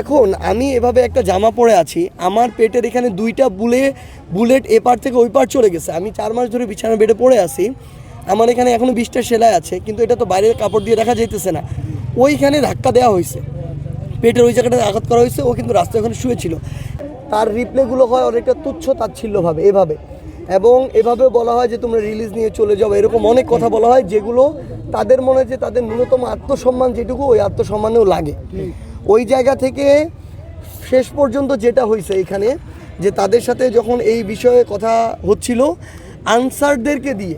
এখন আমি এভাবে একটা জামা পরে আছি, আমার পেটের এখানে দুইটা বুলে, বুলেট এপার থেকে ওই পার চলে গেছে। আমি চার মাস ধরে বিছানা বেডে পড়ে আছি, আমার এখানে এখনও বিশটা সেলাই আছে, কিন্তু এটা তো বাইরের কাপড় দিয়ে দেখা যাইতেছে না। ওইখানে ধাক্কা দেওয়া হয়েছে পেটের ওই জায়গাটাতে আঘাত করা হয়েছে ও কিন্তু রাস্তায় ওখানে শুয়েছিল। তার রিপ্লেগুলো হয় অনেকটা তুচ্ছ তাচ্ছিল্যভাবে, এভাবে। এবং এভাবে বলা হয় যে তোমরা রিলিজ নিয়ে চলে যাও, এরকম অনেক কথা বলা হয় যেগুলো তাদের মনে যে তাদের ন্যূনতম আত্মসম্মান যেটুকু, ওই আত্মসম্মানেও লাগে। ওই জায়গা থেকে শেষ পর্যন্ত যেটা হয়েছে এখানে, যে তাদের সাথে যখন এই বিষয়ে কথা হচ্ছিল, আনসারদেরকে দিয়ে,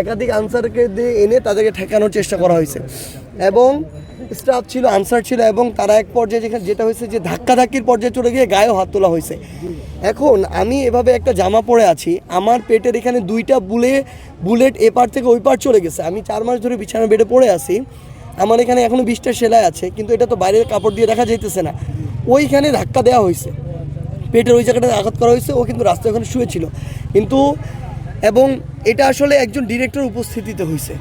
একাধিক আনসারকে দিয়ে এনে তাদেরকে ঠেকানোর চেষ্টা করা হয়েছে। এবং স্টাফ ছিল, আনসার ছিল, এবং তারা এক পর্যায়ে যেখানে, যেটা হয়েছে যে ধাক্কাধাক্কির পর্যায়ে চলে গিয়ে গায়েও হাত তোলা হয়েছে। এখন আমি এভাবে একটা জামা পরে আছি, আমার পেটের এখানে দুইটা বুলে, বুলেট এপার থেকে ওই পার চলে গেছে। আমি চার মাস ধরে বিছানা বেডে পড়ে আছি। আমার এখানে এখনও বিশটা সেলাই আছে, কিন্তু এটা তো বাইরের কাপড় দিয়ে দেখা যাইতেছে না। ওইখানে ধাক্কা দেওয়া হয়েছে। পেটের ওই জায়গাটাতে আঘাত করা হয়েছে, ও কিন্তু রাস্তায় ওখানে শুয়েছিল। কিন্তু, এবং এটা আসলে একজন ডিরেক্টর উপস্থিতিতে হয়েছে।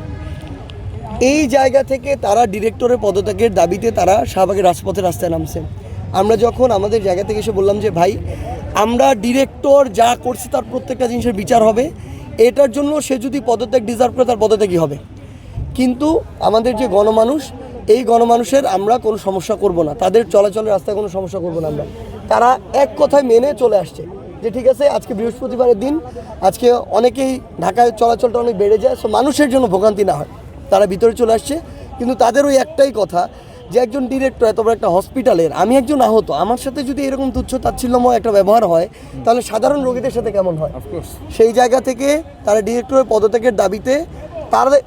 এই জায়গা থেকে তারা ডিরেক্টরের পদত্যাগের দাবিতে তারা শাহবাগের রাজপথে রাস্তায় নামছে। আমরা যখন আমাদের জায়গা থেকে এসে বললাম যে, ভাই, আমরা ডিরেক্টর যা করছি তার প্রত্যেকটা জিনিসের বিচার হবে। এটার জন্য সে যদি পদত্যাগ ডিজার্ভ করে, তার পদত্যাগই হবে। কিন্তু আমাদের যে গণমানুষ এই গণমানুষের আমরা কোনো সমস্যা করব না। তাদের চলাচলের রাস্তায় কোনো সমস্যা করব না আমরা। তারা এক কথায় মেনে চলে আসছে যে ঠিক আছে আজকে বৃহস্পতিবারের দিন আজকে অনেকেই ঢাকায় চলাচলটা অনেক বেড়ে যায় সো মানুষের জন্য ভোগান্তি না হয়। তারা ভিতরে চলে আসছে। কিন্তু তাদের ওই একটাই কথা যে একজন ডিরেক্টর এত বড় একটা হসপিটালের আমি একজন আহত আমার সাথে যদি এরকম তুচ্ছ তাচ্ছিল্যময় একটা ব্যবহার হয় তাহলে সাধারণ রোগীদের সাথে কেমন হয়? সেই জায়গা থেকে তারা ডিরেক্টরের পদত্যাগের দাবিতে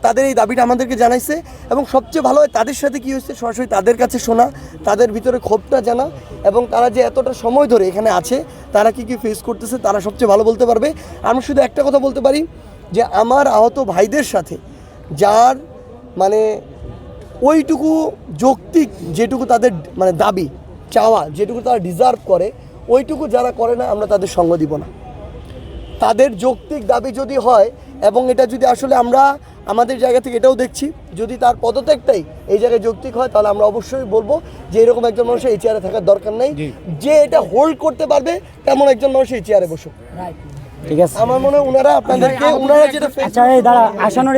তাদের এই দাবিটা আমাদেরকে জানাইছে এবং সবচেয়ে ভালো হয় তাদের সাথে কী হয়েছে? সরাসরি তাদের কাছে শোনা, তাদের ভিতরে ক্ষোভটা জানা এবং তারা যে এতটা সময় ধরে এখানে আছে, তারা কি কি ফেস করতেছে তারা সবচেয়ে ভালো বলতে পারবে। আমি শুধু একটা কথা বলতে পারি যে আমার আহত ভাইদের সাথে যার মানে ওইটুকু যৌক্তিক যেটুকু তাদের মানে দাবি, চাওয়া, যেটুকু তারা ডিজার্ভ করে, ওইটুকু যারা করে না আমরা তাদের সঙ্গ দিব না। তাদের যৌক্তিক দাবি যদি হয় এবং এটা যদি আসলে আমরা আমাদের জায়গা থেকে এটাও দেখছি। যদি তার পদত্যাগটাই এই জায়গায় যৌক্তিক হয় তাহলে আমরা অবশ্যই বলব যে এরকম একজন মানুষের এই চেয়ারে থাকার দরকার নেই। যে এটা হোল্ড করতে পারবে তেমন একজন মানুষ এই চেয়ারে বসুক। ঠিক আছে। আমার মনে হয় ওনারা আপনাদেরকে ওনারা যেটা আচ্ছা দাঁড়া আসানোর